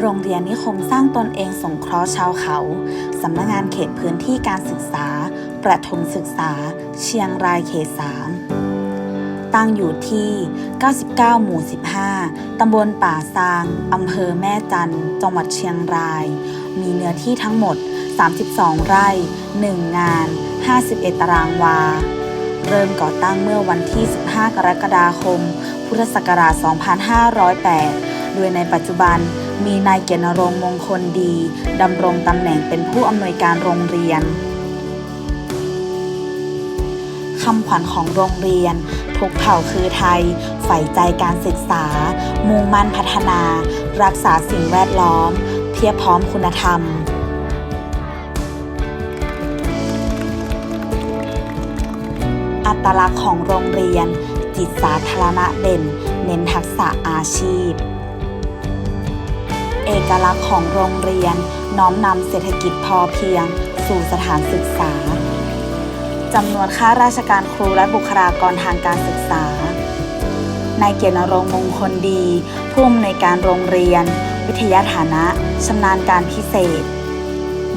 โรงเรียนนิคมสร้างตนเองสงเคราะห์ชาวเขา สำนักงานเขตพื้นที่การศึกษา ประถมศึกษา เชียงรายเขต3ตั้งอยู่ที่ 99 หมู่ 15 ตำบลป่าซาง อำเภอแม่จัน จังหวัดเชียงราย มีเนื้อที่ทั้งหมด 32 ไร่ 1 งาน 51 ตารางวา เริ่มก่อตั้งเมื่อวันที่ 15 กรกฎาคม พุทธศักราช 2508 โดยในปัจจุบัน มีนายเกียรติรงมงคลดีดำรงตำแหน่งเป็นผู้อำนวยการโรงเรียนคำขวัญของโรงเรียน ทุกเผ่าคือไทย ใฝ่ใจการศึกษา มุ่งมั่นพัฒนา รักษาสิ่งแวดล้อม เพียบพร้อมคุณธรรม อัตลักษณ์ของโรงเรียน จิตสาธารณะเด่น เน้นทักษะอาชีพ เอกลักษณ์ของโรงเรียน น้อมนำเศรษฐกิจพอเพียง สู่สถานศึกษาจำนวนข้าราชการครูและบุคลากรทางการศึกษานายเกียรติรงมงคลดี ผู้อำนวยการโรงเรียน วิทยาฐานะชำนาญการพิเศษ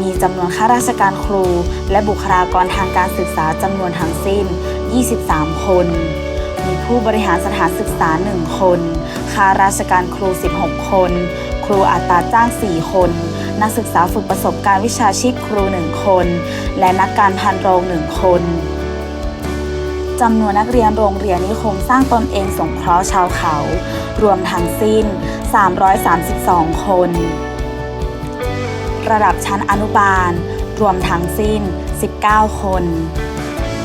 มีจำนวนข้าราชการครู และบุคลากรทางการศึกษาจำนวนทั้งสิ้น 23 คน มีผู้บริหารสถานศึกษา 1 คน ข้าราชการครู 16 คน รูอัตราจ้าง 4 คน นักศึกษาฝึกประสบการณ์วิชาชีพครู 1 คน และนักการพันโรง 1 คนจำนวนนักเรียนโรงเรียนนิคมสร้างตนเองสงเคราะห์ชาวเขา รวมทั้งสิ้น 332 คน ระดับชั้นอนุบาล รวมทั้งสิ้น 19 คน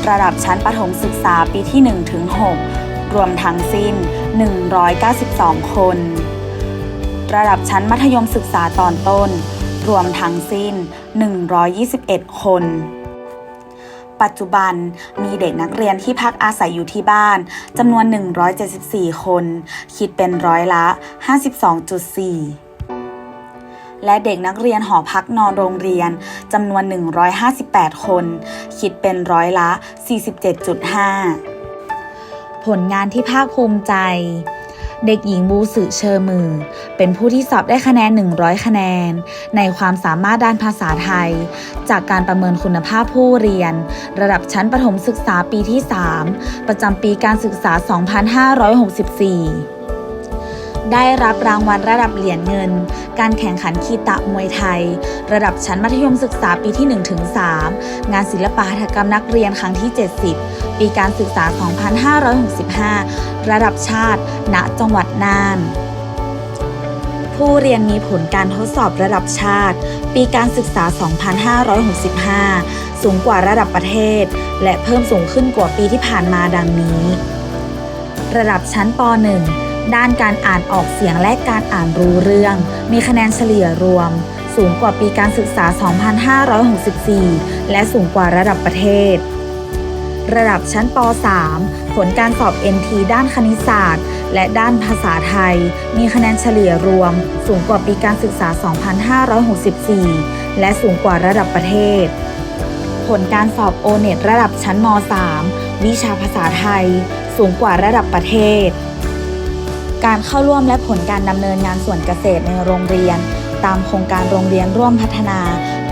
ระดับชั้นประถมศึกษาปีที่1ถึง6รวมทั้งสิ้น 192 คน ระดับชั้นมัธยมศึกษาตอนต้น รวมทั้งสิ้น 121 คน ปัจจุบันมีเด็กนักเรียนที่พักอาศัยอยู่ที่บ้านจำนวน 174 คน คิดเป็นร้อยละ 52.4และเด็กนักเรียนหอพักนอนโรงเรียนจำนวน 158 คน คิดเป็นร้อยละ 47.5 ผลงานที่ภาคภูมิใจ เด็กหญิงบูสือเชอมือ เป็นผู้ที่สอบได้คะแนน 100 คะแนน ในความสามารถด้านภาษาไทย จากการประเมินคุณภาพผู้เรียน ระดับชั้นประถมศึกษาปีที่ 3 ประจำปีการศึกษา 2564 ได้รับรางวัลระดับเหรียญเงิน การแข่งขันคีตะมวยไทย ระดับชั้นมัธยมศึกษาปีที่ 1-3 งานศิลปะหัตถกรรมนักเรียนครั้งที่ 70 ปีการศึกษา 2565 ระดับชาติ ณ จังหวัดน่านผู้เรียนมีผลการทดสอบระดับชาติ ปีการศึกษา 2565 สูงกว่าระดับประเทศ และเพิ่มสูงขึ้นกว่าปีที่ผ่านมาดังนี้ ระดับชั้นป .1 ด้านการอ่านออกเสียงและการอ่านรู้เรื่อง มีคะแนนเฉลี่ยรวม สูงกว่าปีการศึกษา 2564 และสูงกว่าระดับประเทศ ระดับชั้นป .3 ผลการสอบ NT ด้านคณิตศาสตร์ และด้านภาษาไทย มีคะแนนเฉลี่ยรวม สูงกว่าปีการศึกษา 2564 และสูงกว่าระดับประเทศ ผลการสอบ o n e t ระดับชั้นม .3 วิชาภาษาไทย สูงกว่าระดับประเทศ การเข้าร่วมและผลการดำเนินงานส่วนเกษตรในโรงเรียน ตามโครงการโรงเรียนร่วมพัฒนา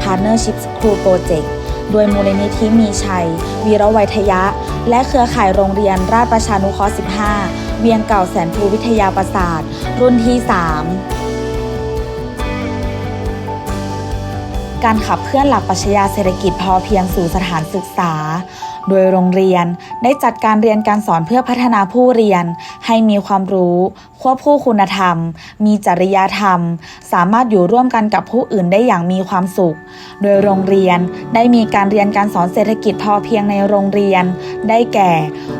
Partnership School Project โดยมูลนิธิมีชัย วีรวัยทยะ และเครือข่ายโรงเรียนราชประชานุเคราะห์ 15 เวียงเก่าแสนภูวิทยาประสาท รุ่นที่ 3 การขับเคลื่อนหลักปรัชญาเศรษฐกิจพอเพียงสู่สถานศึกษา โดยโรงเรียนได้จัดการเรียนการสอนเพื่อพัฒนาผู้เรียน ให้มีความรู้ ควบคู่คุณธรรม มีจริยธรรม สามารถอยู่ร่วมกันกับผู้อื่นได้อย่างมีความสุข โดยโรงเรียนได้มีการเรียนการสอนเศรษฐกิจพอเพียงในโรงเรียน ได้แก่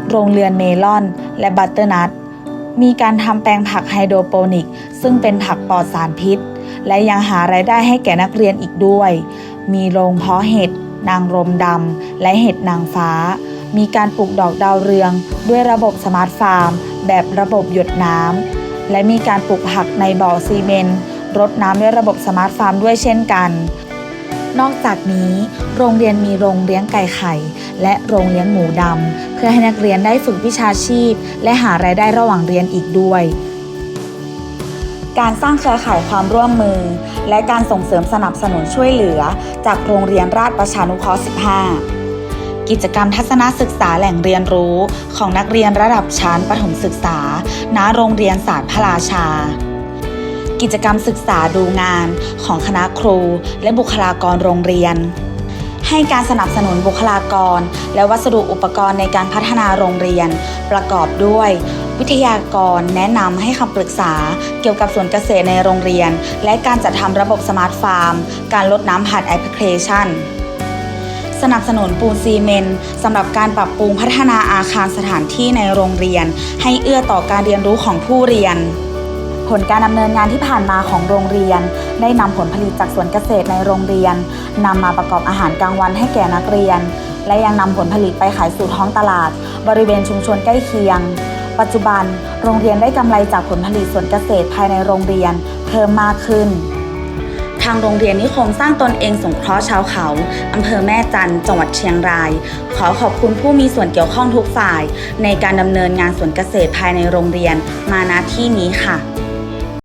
โรงเรือนเมลอน และบัตเตอร์นัทมีการทำแปลงผักไฮโดรโปนิก ซึ่งเป็นผักปลอดสารพิษ และยังหารายได้ให้แก่นักเรียนอีกด้วย มีโรงเพาะเห็ด นางรมดำ และเห็ดนางฟ้า มีการปลูกดอกดาวเรือง ด้วยระบบสมาร์ทฟาร์ม แบบระบบหยดน้ำ และมีการปลูกผักในบ่อซีเมนต์รดน้ำด้วยระบบสมาร์ทฟาร์มด้วยเช่นกัน นอกจากนี้ โรงเรียนมีโรงเลี้ยงไก่ไข่ และโรงเลี้ยงหมูดำ เพื่อให้นักเรียนได้ฝึกวิชาชีพ และหารายได้ระหว่างเรียนอีกด้วย การสร้างเครือข่ายความร่วมมือ และการส่งเสริมสนับสนุนช่วยเหลือ จากโรงเรียนราชประชานุเคราะห์ 15 กิจกรรมทัศนศึกษาแหล่งเรียนรู้ของนักเรียนระดับชั้นประถมศึกษา ณ โรงเรียนศาสตร์พระราชา กิจกรรมศึกษาดูงานของคณะครู และบุคลากรโรงเรียน ให้การสนับสนุนบุคลากร และวัสดุอุปกรณ์ในการพัฒนาโรงเรียน ประกอบด้วย วิทยากรแนะนำให้คำปรึกษา เกี่ยวกับสวนเกษตรในโรงเรียน และการจัดทำระบบสมาร์ทฟาร์ม การลดน้ำผ่านแอปพลิเคชัน สนับสนุนปูนซีเมนต์สำหรับการปรับปรุงพัฒนาอาคารสถานที่ในโรงเรียน ให้เอื้อต่อการเรียนรู้ของผู้เรียนผลการดำเนินงานที่ผ่านมาของโรงเรียน ได้นำผลผลิตจากสวนเกษตรในโรงเรียนนำมาประกอบอาหารกลางวันให้แก่นักเรียน และยังนำผลผลิตไปขายสู่ท้องตลาด บริเวณชุมชนใกล้เคียง ปัจจุบัน โรงเรียนได้กำไรจากผลผลิตสวนเกษตรภายในโรงเรียนเพิ่มมากขึ้น ทางโรงเรียนนิคมสร้างตนเองสงเคราะห์ชาวเขาอำเภอแม่จันจังหวัดเชียงราย ขอขอบคุณผู้มีส่วนเกี่ยวข้องทุกฝ่าย ในการดำเนินงานสวนเกษตรภายในโรงเรียนมาณที่นี้ค่ะ